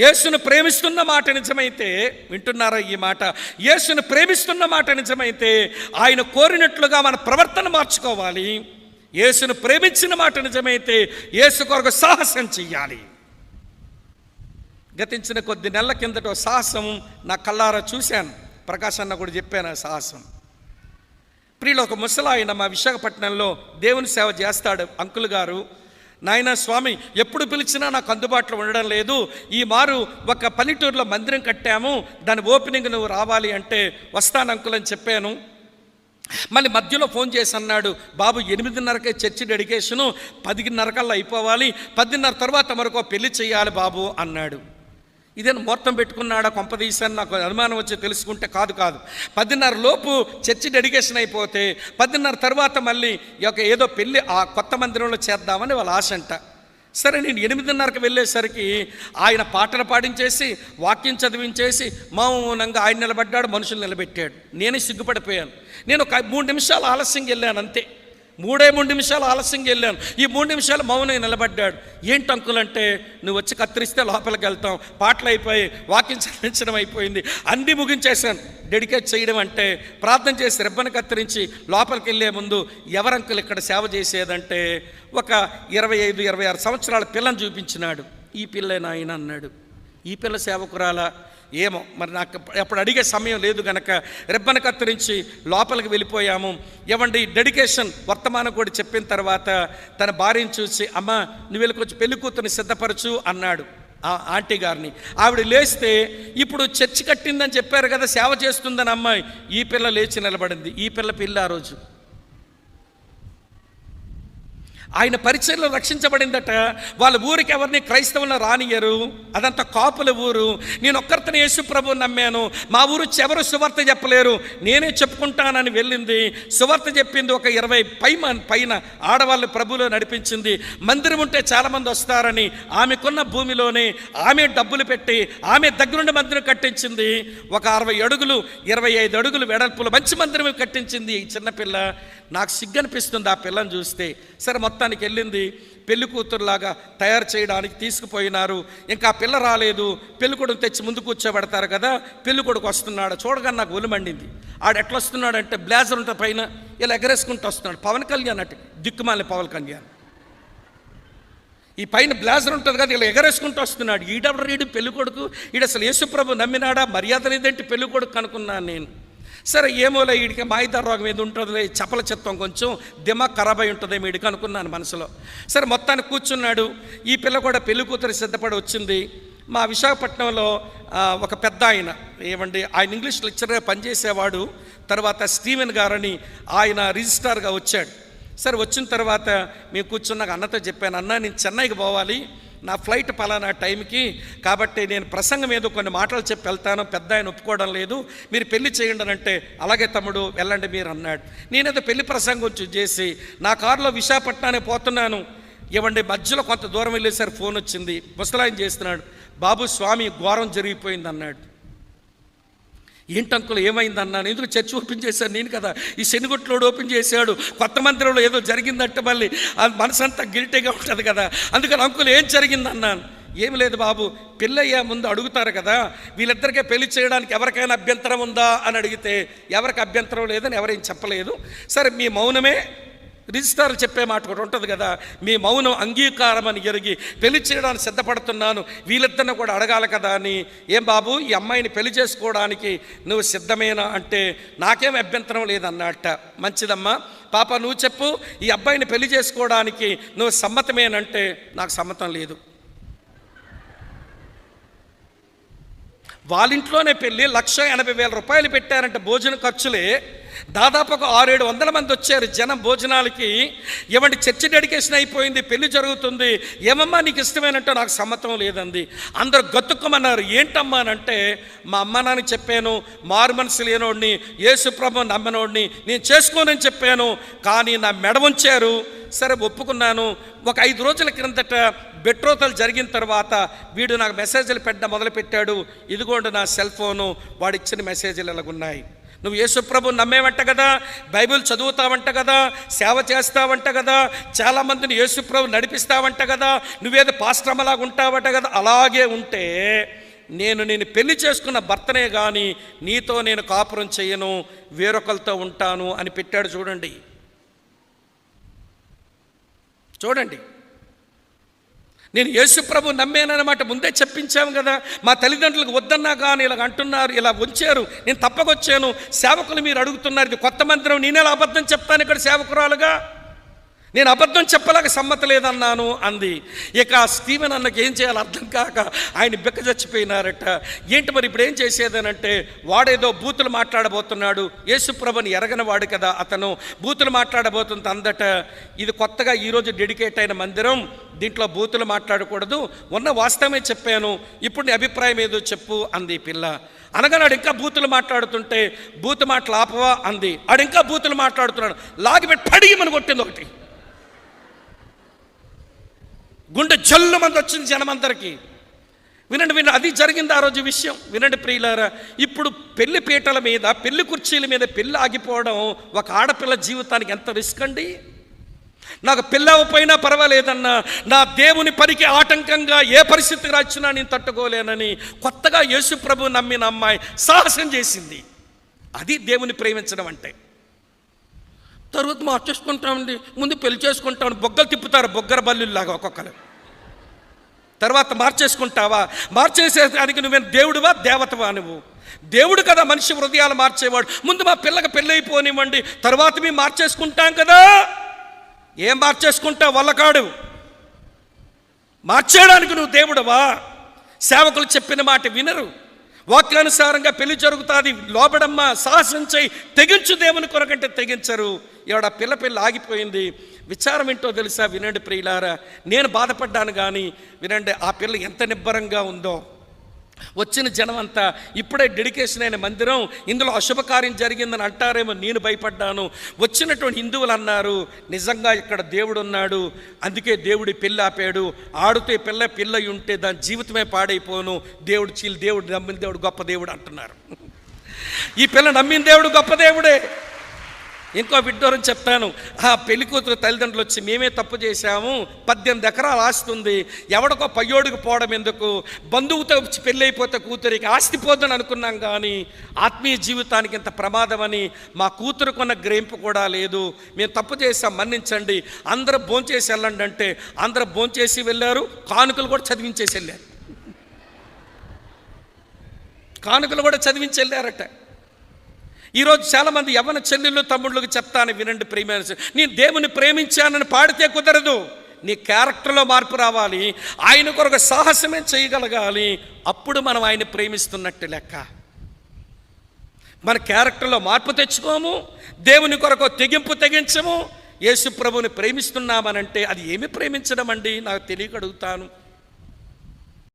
యేసును ప్రేమిస్తున్న మాట నిజమైతే వింటున్నారా ఈ మాట? యేసును ప్రేమిస్తున్న మాట నిజమైతే ఆయన కోరినట్లుగా మన ప్రవర్తన మార్చుకోవాలి. యేసును ప్రేమించిన మాట నిజమైతే యేసు కొరకు సాహసం చెయ్యాలి. గతించిన కొద్ది నెలల కిందట సాహసం నా కళ్ళారా చూశాను. ప్రకాశ్ అన్న కూడా చెప్పాను ఆ సాహసం. ప్రియులు ఒక ముసలాయన మా విశాఖపట్నంలో దేవుని సేవ చేస్తాడు అంకుల్ గారు. నాయన స్వామి ఎప్పుడు పిలిచినా నాకు అందుబాటులో ఉండడం లేదు. ఈ మారు ఒక పల్లెటూరులో మందిరం కట్టాము. దాని ఓపెనింగ్ నువ్వు రావాలి అంటే వస్తాను అంకుల్ అని చెప్పాను. మళ్ళీ మధ్యలో ఫోన్ చేసి అన్నాడు బాబు ఎనిమిదిన్నరకే చర్చి డెడికేషను పదిన్నరకల్లా అయిపోవాలి. పదిన్నర తర్వాత మరొక పెళ్ళి చేయాలి బాబు అన్నాడు. ఇదేను ముహూర్తం పెట్టుకున్నాడా కొంపదీశాను నాకు అనుమానం వచ్చి తెలుసుకుంటే కాదు కాదు. పదిన్నర లోపు చర్చి డెడికేషన్ అయిపోతే పదిన్నర తర్వాత మళ్ళీ ఈ యొక్క ఏదో పెళ్ళి ఆ కొత్త మందిరంలో చేద్దామని వాళ్ళ ఆశ అంట. సరే నేను ఎనిమిదిన్నరకు వెళ్ళేసరికి ఆయన పాటలు పాడించేసి వాక్యం చదివించేసి మౌనంగా ఆయన నిలబడ్డాడు మనుషులు నిలబెట్టాడు. నేనే సిగ్గుపడిపోయాను. నేను ఒక మూడు నిమిషాలు ఆలస్యంగా వెళ్ళాను అంతే. మూడే మూడు నిమిషాలు ఆలస్యంగా వెళ్ళాను. ఈ మూడు నిమిషాలు మౌనం నిలబడ్డాడు. ఏంటి అంకుల్ అంటే నువ్వు వచ్చి కత్తిరిస్తే లోపలికి వెళ్తాం. పాటలు అయిపోయి వాకింగ్ చదివించడం అయిపోయింది. అన్ని ముగించేశాను. డెడికేట్ చేయడం అంటే ప్రార్థన చేసి రెబ్బను కత్తిరించి లోపలికి వెళ్ళే ముందు ఎవరు అంకుల్ ఇక్కడ సేవ చేసేదంటే ఒక ఇరవై ఐదు ఇరవై ఆరు సంవత్సరాల పిల్లని చూపించినాడు. ఈ పిల్లే నాయన అన్నాడు. ఈ పిల్ల సేవకురాలా? ఏమో. మరి నాకు అప్పుడు అడిగే సమయం లేదు గనక. రెబ్బను కత్తిరించి లోపలికి వెళ్ళిపోయాము. ఏమండి డెడికేషన్ వర్తమానం కూడా చెప్పిన తర్వాత తన భార్యను చూసి అమ్మ నువ్వు వెళ్ళి కొంచెం పెళ్ళి కూతురుని సిద్ధపరచు అన్నాడు ఆ ఆంటీ గారిని. ఆవిడ లేస్తే ఇప్పుడు చర్చి కట్టిందని చెప్పారు కదా సేవ చేస్తుందని అమ్మాయి. ఈ పిల్ల లేచి నిలబడింది. ఈ పిల్ల పిల్ల ఆ రోజు. ఆయన పరిచయంలో రక్షించబడిందట. వాళ్ళ ఊరికి ఎవరిని క్రైస్తవులను రానియరు అదంతా కాపుల ఊరు. నేను ఒక్కరితోనే యేసు ప్రభు నమ్మాను. మా ఊరు ఎవరు సువార్త చెప్పలేరు. నేనే చెప్పుకుంటానని వెళ్ళింది. సువార్త చెప్పింది ఒక ఇరవై పై మన్- పైన ఆడవాళ్ళు ప్రభులో నడిపించింది. మందిరం ఉంటే చాలామంది వస్తారని ఆమెకున్న భూమిలోనే ఆమె డబ్బులు పెట్టి ఆమె దగ్గరుండి మందిరం కట్టించింది. ఒక అరవై అడుగులు ఇరవై ఐదు అడుగులు వెడల్పులు మంచి మందిరం కట్టించింది ఈ చిన్నపిల్ల. నాకు సిగ్గనిపిస్తుంది ఆ పిల్లని చూస్తే. సరే మొత్తం ప్రాంతానికి వెళ్ళింది. పెళ్ళి కూతురులాగా తయారు చేయడానికి తీసుకుపోయినారు. ఇంకా పిల్ల రాలేదు. పెళ్ళికొడుకు తెచ్చి ముందు కూర్చోబెడతారు కదా. పెళ్ళి కొడుకు వస్తున్నాడు. చూడగానే నాకు ఒళ్ళు మండింది. ఆడు ఎట్లా వస్తున్నాడంటే బ్లేజర్ ఉంటే పైన. ఇలా ఎగరేసుకుంటూ వస్తున్నాడు. పవన్ కళ్యాణ్ అంటే దిక్కుమాలి పవన్ కళ్యాణ్. ఈ పైన బ్లేజర్ ఉంటుంది కదా ఇలా ఎగరేసుకుంటూ వస్తున్నాడు. ఈడెవడు ఈడు పెళ్ళికొడుకు ఈడు అసలు యేసుప్రభు నమ్మినాడా? మర్యాద లేదంటే పెళ్ళికొడుకు అనుకున్నాను నేను. సరే ఏమోలే వీడికి మాయిదార రోగం ఏది ఉంటుందిలే చపల చిత్తం కొంచెం దిమాగ్ ఖరాబ్ అయి ఉంటుంది వీడికి అనుకున్నాను మనసులో. సరే మొత్తానికి కూర్చున్నాడు. ఈ పిల్ల కూడా పెళ్ళి కూతురు సిద్ధపడి వచ్చింది. మా విశాఖపట్నంలో ఒక పెద్ద ఆయన ఏమండి ఆయన ఇంగ్లీష్ లెక్చరర్గా పనిచేసేవాడు. తర్వాత స్టీవెన్ గారని ఆయన రిజిస్ట్రార్గా వచ్చాడు. సరే వచ్చిన తర్వాత మేము కూర్చున్నాక అన్నతో చెప్పాను అన్న నేను చెన్నైకి పోవాలి. నా ఫ్లైట్ పలానా టైంకి కాబట్టి నేను ప్రసంగం ఏదో కొన్ని మాటలు చెప్పి వెళ్తాను పెద్ద ఆయన ఒప్పుకోవడం లేదు మీరు పెళ్ళి చేయండి అని అంటే అలాగే తమ్ముడు వెళ్ళండి మీరు అన్నాడు. నేనేదో పెళ్ళి ప్రసంగం వచ్చి చేసి నా కారులో విశాఖపట్నానికి పోతున్నాను. ఇవ్వండి మధ్యలో కొంత దూరం వెళ్ళేసరి ఫోన్ వచ్చింది ముసలాయన చేస్తున్నాడు బాబు స్వామి ఘోరం జరిగిపోయింది అన్నాడు. ఏంటంకులు ఏమైందన్నాను ఎందుకు చర్చ్ ఓపెన్ చేశాను? నేను కదా. ఈ శనిగుట్లోడు ఓపెన్ చేశాడు. కొత్త మందిరంలో ఏదో జరిగిందంటే మళ్ళీ. మనసంతా గిల్టీగా ఉంటుంది కదా. అందుకని అంకులు ఏం జరిగిందన్నాను ఏమి లేదు బాబు. పెళ్ళయ్యే ముందు అడుగుతారు కదా. వీళ్ళిద్దరికే పెళ్ళి చేయడానికి ఎవరికైనా అభ్యంతరం ఉందా అని అడిగితే ఎవరికి అభ్యంతరం లేదని ఎవరేం చెప్పలేదు. సరే మీ మౌనమే రిజిస్టార్ చెప్పే మాట కూడా ఉంటుంది కదా మీ మౌనం అంగీకారం అని ఎరిగి పెళ్ళి చేయడానికి సిద్ధపడుతున్నాను వీళ్ళిద్దరిని కూడా అడగాలి కదా అని. ఏం బాబు ఈ అమ్మాయిని పెళ్ళి చేసుకోవడానికి నువ్వు సిద్ధమేనా? అంటే నాకేం అభ్యంతరం లేదన్నట్ట. మంచిదమ్మా పాప నువ్వు చెప్పు ఈ అబ్బాయిని పెళ్ళి చేసుకోవడానికి నువ్వు సమ్మతమేనంటే నాకు సమ్మతం లేదు. వాళ్ళ ఇంట్లోనే పెళ్ళి లక్ష ఎనభై వేల రూపాయలు పెట్టారంటే భోజన ఖర్చులే. దాదాపు ఒక ఆరేడు వందల మంది వచ్చారు జనం భోజనాలకి. ఏమంటే చర్చి డెడికేషన్ అయిపోయింది పెళ్ళి జరుగుతుంది. ఏమమ్మా నీకు ఇష్టమేనంటే నాకు సమ్మతం లేదండి అందరు గతుక్కమన్నారు ఏంటమ్మా అని అంటే మా అమ్మ నాన్న చెప్పాను మారు మనసు లేనోడిని యేసుప్రభ నమ్మనోడిని నేను చేసుకోనని చెప్పాను కానీ నా మెడ ఉంచారు సరే ఒప్పుకున్నాను. ఒక ఐదు రోజుల క్రిందట బెట్రోతలు జరిగిన తర్వాత వీడు నాకు మెసేజ్లు పెట్టడం మొదలుపెట్టాడు. ఇదిగోండి నా సెల్ ఫోను వాడు ఇచ్చిన మెసేజ్లు ఇలాగున్నాయి. నువ్వు యేసుప్రభు నమ్మేవంట కదా? బైబిల్ చదువుతావంట కదా? సేవ చేస్తావంట కదా? చాలామందిని యేసుప్రభు నడిపిస్తావంట కదా? నువ్వేదో పాశ్రమలాగా ఉంటావట కదా? అలాగే ఉంటే నేను నేను పెళ్ళి చేసుకున్న భర్తనే కానీ నీతో నేను కాపురం చేయను వేరొకరితో ఉంటాను అని పెట్టాడు చూడండి. చూడండి. నేను యేసుప్రభు నమ్మేనన్నమాట ముందే చెప్పించాము కదా. మా తల్లిదండ్రులకు వద్దన్నా కానీ ఇలా అంటున్నారు ఇలా ఉంచారు. నేను తప్పకొచ్చాను. సేవకులు మీరు అడుగుతున్నారు ఇది కొత్త మందిరం నేనేలా అబద్ధం చెప్తాను ఇక్కడ సేవకురాలుగా? నేను అబద్ధం చెప్పలేక సమ్మత లేదన్నాను అంది. ఇక స్టీవెన్ అన్నకి ఏం చేయాలో అర్థం కాక ఆయన బిక్క చచ్చిపోయినారట. ఏంటి మరి ఇప్పుడు ఏం చేసేదనంటే వాడేదో బూతులు మాట్లాడబోతున్నాడు. యేసుప్రభుని ఎరగని వాడు కదా అతను. బూతులు మాట్లాడబోతుంది అందట ఇది కొత్తగా ఈరోజు డెడికేట్ అయిన మందిరం. దీంట్లో బూతులు మాట్లాడకూడదు. ఉన్న వాస్తవమే చెప్పాను. ఇప్పుడు నీ అభిప్రాయం ఏదో చెప్పు అంది పిల్ల. అనగానాడు ఇంకా బూతులు మాట్లాడుతుంటే బూతు మాటలు ఆపవా అంది. ఆడు ఇంకా బూతులు మాట్లాడుతున్నాడు. లాగిపెట్టి పడిగి మన కొట్టింది ఒకటి. గుండె జల్లు మంది వచ్చింది జనమందరికీ. వినండి వినండి అది జరిగింది ఆ రోజు విషయం. వినండి ప్రియులారా ఇప్పుడు పెళ్ళి పీటల మీద పెళ్ళి కుర్చీల మీద పెళ్ళి ఆగిపోవడం ఒక ఆడపిల్ల జీవితానికి ఎంత రిస్క్ అండి? నాకు పిల్ల పర్వాలేదన్నా నా దేవుని పనికి ఆటంకంగా ఏ పరిస్థితి రాచ్చినా నేను తట్టుకోలేనని కొత్తగా యేసు ప్రభు నమ్మిన అమ్మాయి సాహసం చేసింది. అది దేవుని ప్రేమించడం అంటే. తర్వాత మార్చేసుకుంటామండి. ముందు పెళ్ళి చేసుకుంటామని బొగ్గలు తిప్పుతారు బొగ్గర బల్లులాగా ఒక్కొక్కరు. తర్వాత మార్చేసుకుంటావా? మార్చేసేదానికి నువ్వేం దేవుడువా దేవతవా నువ్వు? దేవుడు కదా మనిషి హృదయాలు మార్చేవాడు. ముందు మా పిల్లకి పెళ్ళైపోనివ్వండి తర్వాత మేము మార్చేసుకుంటాం కదా. ఏం మార్చేసుకుంటావు? వల్లకాడు. మార్చేయడానికి నువ్వు దేవుడవా? సేవకులు చెప్పిన మాట వినరు. వాక్యానుసారంగా పెళ్ళి జరుగుతుంది. లోబడమ్మ సాహసం చేయి. తెగించు దేవుని కొరకంటే తెగించరు. ఎవడ పిల్ల పిల్ల ఆగిపోయింది. విచారం ఏంటో తెలుసా? వినండి ప్రియులారా. నేను బాధపడ్డాను కానీ వినండి ఆ పిల్ల ఎంత నిబ్బరంగా ఉందో. వచ్చిన జనం అంతా ఇప్పుడే డెడికేషన్ అయిన మందిరం ఇందులో అశుభకార్యం జరిగిందని అంటారేమో నేను భయపడ్డాను. వచ్చినటువంటి హిందువులు అన్నారు నిజంగా ఇక్కడ దేవుడు ఉన్నాడు అందుకే దేవుడి పిల్ల ఆపాడు ఆడితే పిల్ల పిల్ల ఉంటే దాని జీవితమే పాడైపోను దేవుడు చీలు దేవుడు నమ్మిన దేవుడు గొప్ప దేవుడు అంటున్నారు. ఈ పిల్ల నమ్మిన దేవుడు గొప్ప దేవుడే. ఇంకో విడ్డూరం చెప్తాను. ఆ పెళ్ళి కూతురు తల్లిదండ్రులు వచ్చి మేమే తప్పు చేశాము పద్దెనిమిది ఎకరాలు ఆస్తి ఉంది. ఎవడికో పయ్యోడికి పోవడం ఎందుకు? బంధువుతో పెళ్ళి అయిపోతే కూతురికి ఆస్తి పోదని అనుకున్నాం కానీ ఆత్మీయ జీవితానికి ఇంత ప్రమాదమని మా కూతురుకున్న గ్రహింపు కూడా లేదు. మేము తప్పు చేసాం మన్నించండి. అందరూ భోంచేసి వెళ్ళండి అంటే అందరూ భోంచేసి వెళ్ళారు. కానుకలు కూడా చదివించేసి వెళ్ళారు. కానుకలు కూడా చదివించి వెళ్ళారట. ఈరోజు చాలామంది యవన చెల్లెళ్ళు తమ్ముళ్ళకి చెప్తాను వినండి ప్రేమ నేను దేవుని ప్రేమించానని పాడితే కుదరదు. నీ క్యారెక్టర్లో మార్పు రావాలి. ఆయన కొరకు సాహసమే చేయగలగాలి. అప్పుడు మనం ఆయన ప్రేమిస్తున్నట్టు లెక్క. మన క్యారెక్టర్లో మార్పు తెచ్చుకోము. దేవుని కొరకు తెగింపు తెగించము. యేసు ప్రభుని ప్రేమిస్తున్నామనంటే అది ఏమి ప్రేమించడం అండి? నాకు తెలియకడుగుతాను